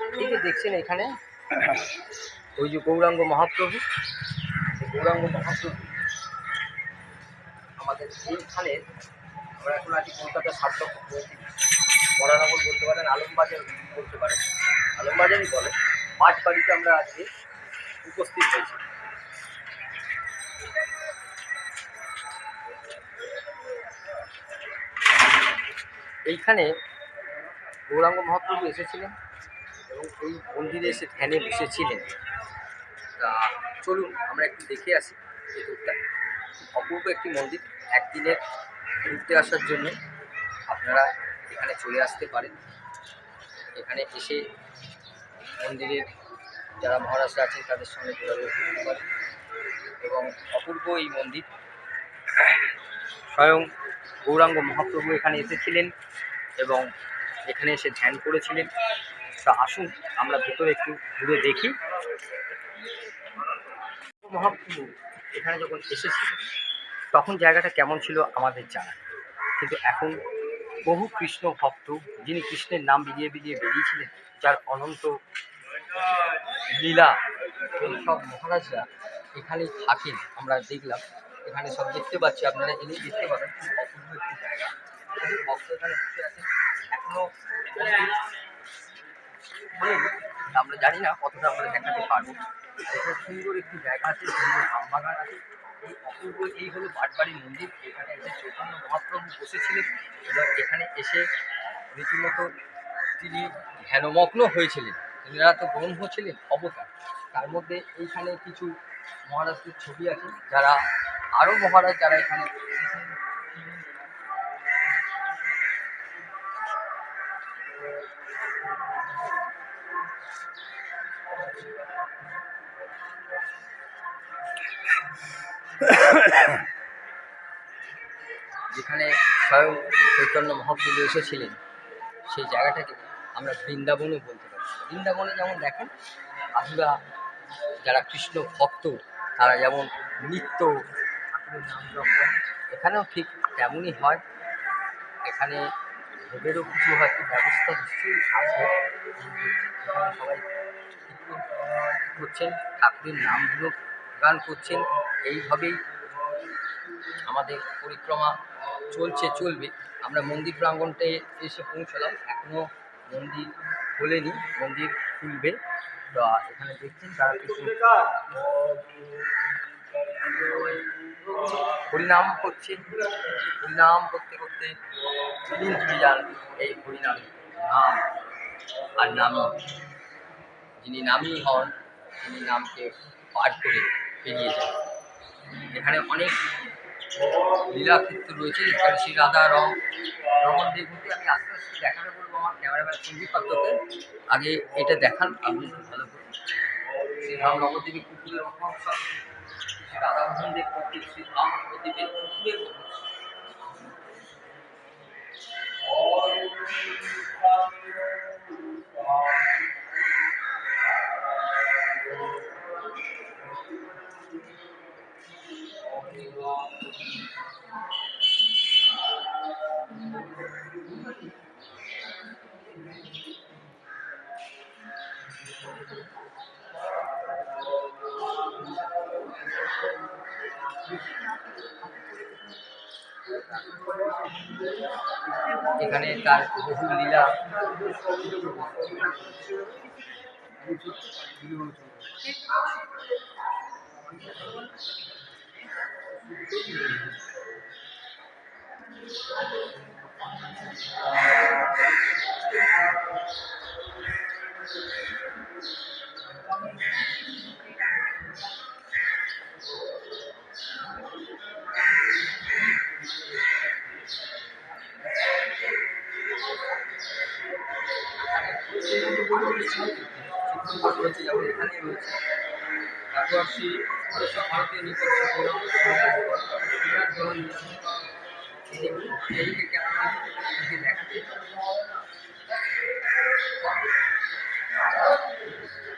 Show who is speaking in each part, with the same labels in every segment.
Speaker 1: যে দেখছেন এখানে? ওই যে গৌরাঙ্গ মহাপ্রভু। গৌরাঙ্গ মহাপ্রভু। আমাদের এইখানে আমরা এখন আছি কলকাতা সাত লক্ষ বরানগর বলতে পারেন, আলমবাজার বলতে পারেন। আলমবাজারই বলে। পাঁচ বাড়িতে আমরা আজকে উপস্থিত হয়েছি। এইখানে গৌরাঙ্গ মহাপ্রভু এসেছিলেন। এবং এই মন্দিরে এসে ধ্যানে বসেছিলেন। তা চলুন, আমরা একটু দেখে আসি ভেতরটা অপূর্ব একটি মন্দির একদিনের ঘুরতে আসার জন্য আপনারা এখানে চলে আসতে পারেন। এখানে এসে মন্দিরের যারা মহারাজরা আছেন, তাদের সঙ্গে যোগাযোগ করতে পারেন। এবং অপূর্ব এই মন্দির, স্বয়ং গৌরাঙ্গ মহাপ্রভু এখানে এসেছিলেন এবং এখানে এসে ধ্যান করেছিলেন। তা আসুন, আমরা ভেতরে একটু ঘুরে দেখি। মহাপ্রভু এখানে যখন এসেছিলেন, তখন জায়গাটা কেমন ছিল আমাদের জানা কিন্তু এখন বহু কৃষ্ণ ভক্ত, যিনি কৃষ্ণের নাম বিলিয়ে বিলিয়ে বেরিয়েছিলেন, যার অনন্ত লীলা, এই সব মহারাজরা এখানেই থাকেন। আমরা দেখলাম, এখানে সব দেখতে পাচ্ছি, আপনারা এলেই দেখতে পাবেন। ভক্ত এখানে বসে আছেন। এখনও। আমরা জানি না কতটা আমরা দেখাতে পারব। এখানে সুন্দর একটি জায়গা আছে, সুন্দর আমবাগান আছে। এই অপূর্ব, এই হলো বাটবাড়ি মন্দির। এখানে এসে চৈতন্য মহাপ্রভু বসেছিলেন এবং এখানে এসে রীতিমতো তিনি ধ্যানমগ্ন হয়েছিলেন। এনারা তো ব্রহ্ম ছিলেন, অবতার। তার মধ্যে এইখানে কিছু মহারাজদের ছবি আছে, যারা আরও মহারাজ, যারা এখানে এসেছেন। যেখানে স্বয়ং চৈতন্য মহাপ্রভু এসেছিলেন, সেই জায়গাটাকে আমরা বৃন্দাবনও বলতে পারি। বৃন্দাবনে যেমন দেখেন, আমরা যারা কৃষ্ণ ভক্ত, তারা যেমন নিত্য নাম করেন, এখানেও ঠিক তেমনই হয়। এখানে ভোগেরও কিছু হয়তো ব্যবস্থা নিশ্চয়ই আছে। সবাই করছেন, ঠাকুরের নামগুলো গান করছেন, এইভাবেই আমাদের পরিক্রমা চলছে, চলবে। আমরা মন্দির প্রাঙ্গণটায় এসে পৌঁছলাম এখনও মন্দির খোলেনি, মন্দির খুলবে। তো এখানে দেখছেন তারা কিছু হরিনাম করছে। হরিনাম করতে করতে যান এই হরিনাম নাম আর নামই যিনি নামই হন, তিনি নামকে পার করে পেরিয়ে যান। এখানে অনেক লীলাক্ষেত্র রয়েছে। এখানে শ্রী রাধা রং রমন দেবকে আমি আস্তে আস্তে দেখানো বলব আমার ক্যামেরাম্যান সঞ্জীব পাত্রকে। আগে এটা দেখান, আপনি ভালো করে। শ্রী রাম নবদ্বীপে কুকুরের মহোৎসব শ্রী রাধামোহন দেব কর্তৃক শ্রী রাম নবদ্বীপের কুকুরের মহোৎসব এখানে তার বহু লীলা চিত্রকূট রয়েছে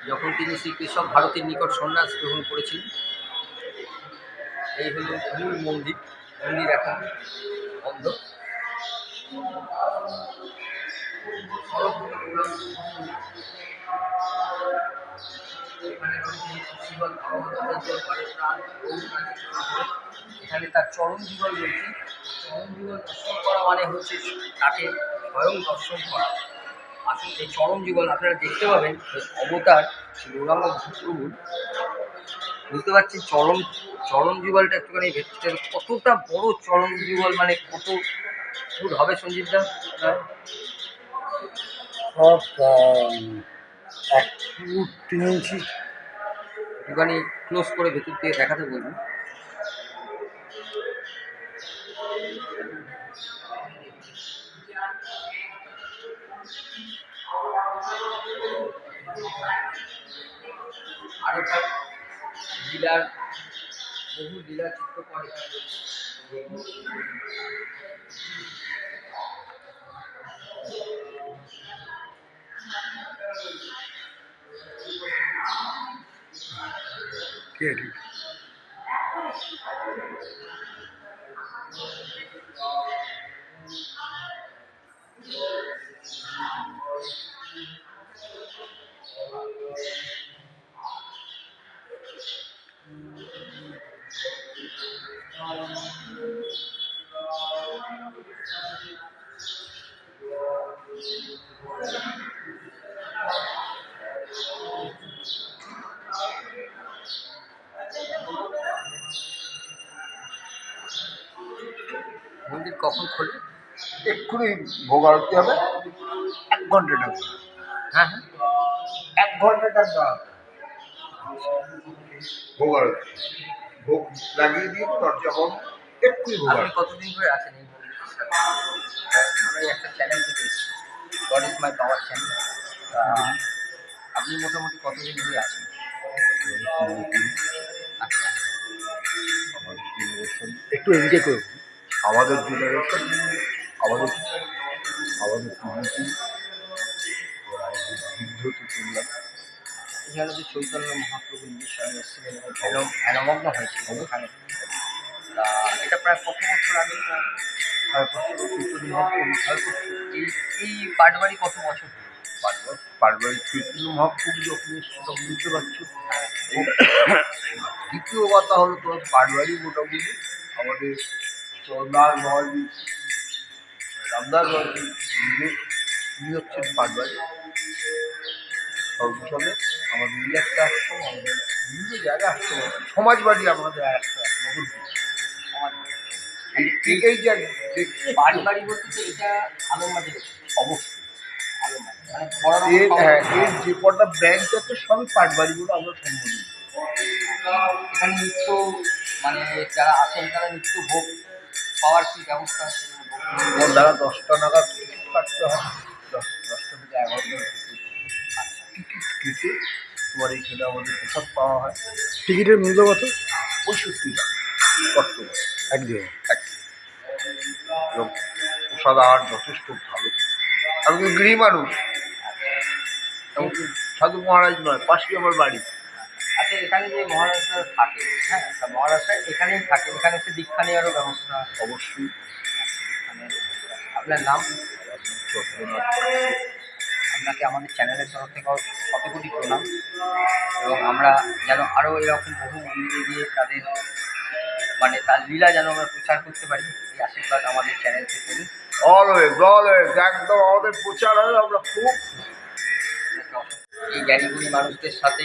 Speaker 1: যখন তিনি শ্রীকৃষ্ণ ভারতের নিকট সন্ন্যাস গ্রহণ করেছিলেন, এই হল মূল মন্দির। মন্দির এখন বন্ধ। এখানে তার চরম জীবন রয়েছে। চরম জীবন দর্শন করা মানে হচ্ছে তাকে স্বয়ং দর্শন করা। আসলে এই চরম জীবন আপনারা দেখতে পাবেন অবতার গৌরাঙ্গ প্রভুর বুঝতে পারছি চরম চরম যুগলটা একটুখানি ভেতরে কতটা বড় চরম যুগল মানে কত ফুট হবে সঞ্জীবদা
Speaker 2: সব এক ফুট তিন ইঞ্চি।
Speaker 1: একটুখানি ক্লোজ করে ভেতর থেকে দেখাতে বলব। আরও লীলার বহু লীলা চিত্রকর এখানে রয়েছে।
Speaker 2: কে
Speaker 1: কখন খোলে?
Speaker 2: এক্ষুনি ভোগ আরতি হবে। এক ঘণ্টা টাকা
Speaker 1: হ্যাঁ হ্যাঁ।
Speaker 2: এক ঘণ্টা টাকা ভোগ আরতি। ভোগ লাগিয়ে দিয়ে দরজা বন্ধ। এক্ষুনি ভোগ
Speaker 1: আপনি
Speaker 2: আরতি।
Speaker 1: কতদিন ধরে আছেন এই আমরা একটা চ্যানেল থেকে এসেছি। God is my power channel আপনি মোটামুটি কতদিন ধরে আছেন? আচ্ছা।
Speaker 2: একটু এদিকে করুন। আমাদের জেনারেশন আমাদের আমাদের কমিউনিটি বিদ্ধতে চললাম
Speaker 1: এখানে যে চৈতন্য মহাপ্রভু নিজের সঙ্গে এসেছিলেন এবং ধ্যান- ধ্যানমগ্ন হয়েছিল ওখানে তা এটা প্রায় কত বছর আগে এই পাটবাড়ি কত বছর?
Speaker 2: পারবারিক চৈতন্য মহাপ্রভু যখন এসছে তখন বুঝতে পারছ? দ্বিতীয় কথা হলো তোমার পাটবাড়ি মোটামুটি আমাদের চন্দার বাবাজি রামদাস বাবাজি মিলে তিনি হচ্ছেন পাটবাড়ি আমাদের এই একটা আশ্রম আমাদের বিভিন্ন জায়গায় আশ্রম আছে। সমাজবাড়ি আমাদের একটা নগরদ্বীপ। এই যে
Speaker 1: পাটবাড়ি বলতে তো এটা আলমবাড়ি
Speaker 2: অবশ্যই
Speaker 1: মানে
Speaker 2: এর হ্যাঁ এর যে কটা ব্রাঞ্চ আছে সবই পাটবাড়িগুলো আমরা সম্বোধন
Speaker 1: এখানে নিত্য মানে যারা আছেন তারা নিত্য ভোগ পাওয়ার কি ব্যবস্থা আছে?
Speaker 2: ওর দ্বারা দশটা নাগাদ টিকিট কাটতে হয়। দশ দশটা থেকে এগারোটা টিকিট কেটে তোমার এইখানে আমাদের প্রসাদ পাওয়া হয়।
Speaker 3: টিকিটের মূল্য কত?
Speaker 2: পঁয়ষট্টি টাকা। বর্তমানে
Speaker 3: একদিন
Speaker 2: এবং প্রসাদ আর যথেষ্ট ভালো। আমি তো গৃহী মানুষ। সাধু মহারাজ নয় পাশেই আমার বাড়ি।
Speaker 1: এখানে যে মহারাষ্ট্র থাকে হ্যাঁ মহারাষ্ট্র এখানেই থাকে এখানে এসে দীক্ষা নেওয়ারও ব্যবস্থা
Speaker 2: অবশ্যই।
Speaker 1: মানে আপনার নাম? আপনাকে আমাদের চ্যানেলের তরফ থেকে শত কোটি প্রণাম। এবং আমরা যেন আরও এরকম বহু মন্দিরে গিয়ে তাদের মানে তার লীলা যেন আমরা প্রচার করতে পারি এই আশীর্বাদ আমাদের চ্যানেল থেকে
Speaker 2: অলওয়েজ অলওয়েজ একদম আমাদের প্রচার হয় আমরা খুব
Speaker 1: এই জ্ঞানীগুণী মানুষদের সাথে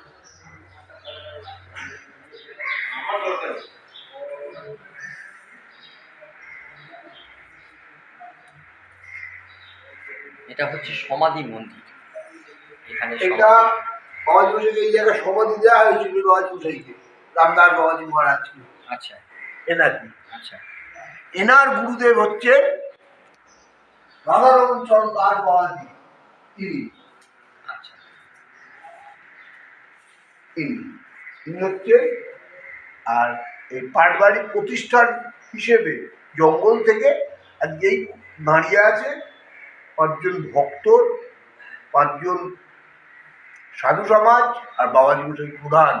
Speaker 2: এটা হচ্ছে সমাধি মন্দির।
Speaker 1: এখানে
Speaker 2: এটা বাবাজি এই জায়গায় সমাধি দেওয়া হয়েছিল বাবাজি মুসাইকে রামদাস বাবাজি মহারাজকে
Speaker 1: আচ্ছা। আচ্ছা।
Speaker 2: এনার গুরুদেব হচ্ছে রাধারমন চরণ দাস বাবাজি। তিনি।
Speaker 1: আচ্ছা।
Speaker 2: তিনি। তিনি হচ্ছে আর এই পাটবাড়ি প্রতিষ্ঠান হিসেবে জঙ্গল থেকে আজকেই দাঁড়িয়ে আছে পাঁচজন ভক্ত পাঁচজন সাধু সমাজ আর বাবাজি মশাই প্রধান।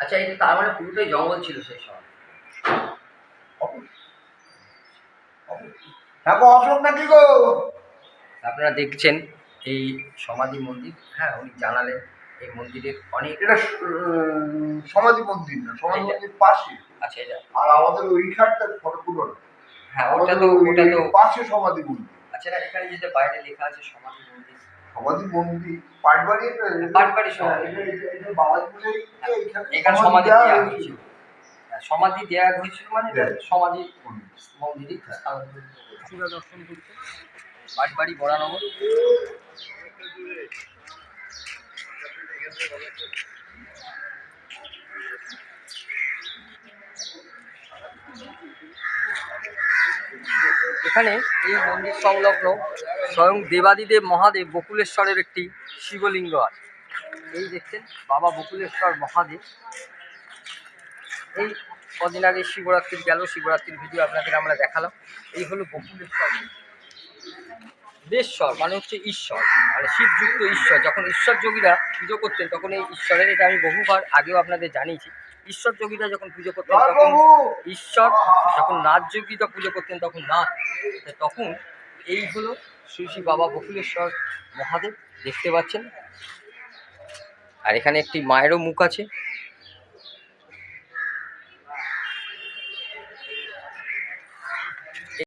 Speaker 1: আচ্ছা এই তার মানে পুরোটাই জঙ্গল ছিল সেই সময়?
Speaker 2: অশোক নাকি গো?
Speaker 1: আপনারা দেখছেন এই সমাধি মন্দির। হ্যাঁ উনি জানালেন এই মন্দিরের অনেক
Speaker 2: এটা সমাধি মন্দির না সমাধি মন্দির পাশে।
Speaker 1: আচ্ছা এটা
Speaker 2: আর আমাদের ওইখানটা ফটো তুলো
Speaker 1: হ্যাঁ ওটা তো ওটা তো
Speaker 2: পাশে সমাধি মন্দির।
Speaker 1: আচ্ছা এখানে যেটা বাইরে লেখা আছে সমাধি মন্দির।
Speaker 2: সমাধি মন্দির পাটবাড়ি
Speaker 1: পাটবাড়ি সমাধি।
Speaker 2: মশাই এইখানে
Speaker 1: এখানে সমাধি
Speaker 2: দেওয়া হয়েছিল।
Speaker 1: হ্যাঁ, সমাধি দেওয়া হয়েছিল মানে সমাধি মন্দিরই চূড়া দর্শন করতে। পাটবাড়ি বরানগর এখানে এই মন্দির সংলগ্ন স্বয়ং দেবাদিদেব মহাদেব বকুলেশ্বরের একটি শিবলিঙ্গ আছে। এই দেখছেন বাবা বকুলেশ্বর মহাদেব। এই কদিন আগে শিবরাত্রির, গেল শিবরাত্রির ভিডিও আপনাদের আমরা দেখালাম। এই হলো বকুলেশ্বর। দেশ্বর মানে হচ্ছে ঈশ্বর। মানে শিবযুক্ত ঈশ্বর। যখন ঈশ্বর যোগীরা পুজো করতেন, তখন এই ঈশ্বরের এটা আমি বহুবার আগেও আপনাদের জানিয়েছি। ঈশ্বর যোগীরা যখন পুজো করতেন তখন ঈশ্বর যখন নাচ যোগীরা পুজো করতেন তখন নাচ তখন এই হলো শ্রী শ্রী বাবা বকুলেশ্বর মহাদেব দেখতে পাচ্ছেন। আর এখানে একটি মায়েরও মুখ আছে।